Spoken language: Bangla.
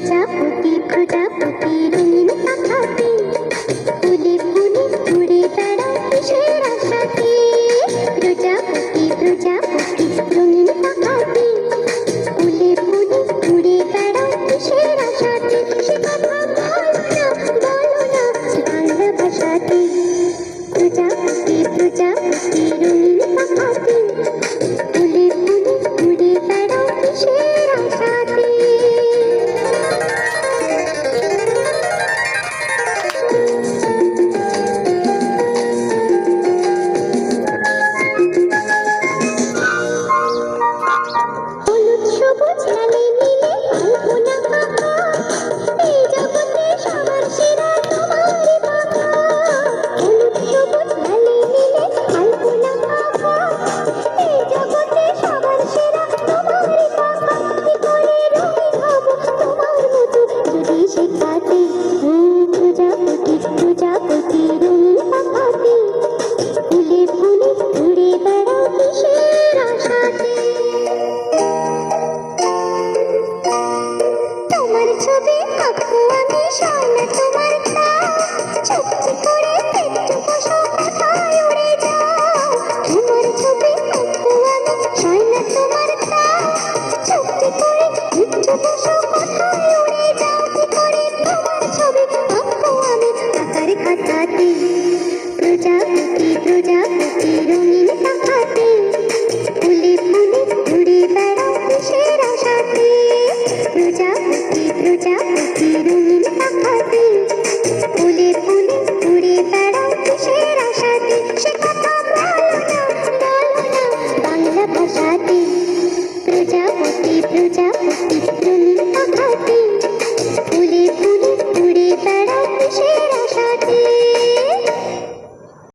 প্রজাপতি প্রজাপতি রঙিন পাখাতে ফুলে ফুলে ঘুরে তারা কিসের আশাতে? প্রজাপতি প্রজাপতি। প্রজাপতি প্রজাপতি প্রজাপতি রুল পাখাতে ফুলে ফুলে ঘুরে ছবি আমি তোমার तुझ्या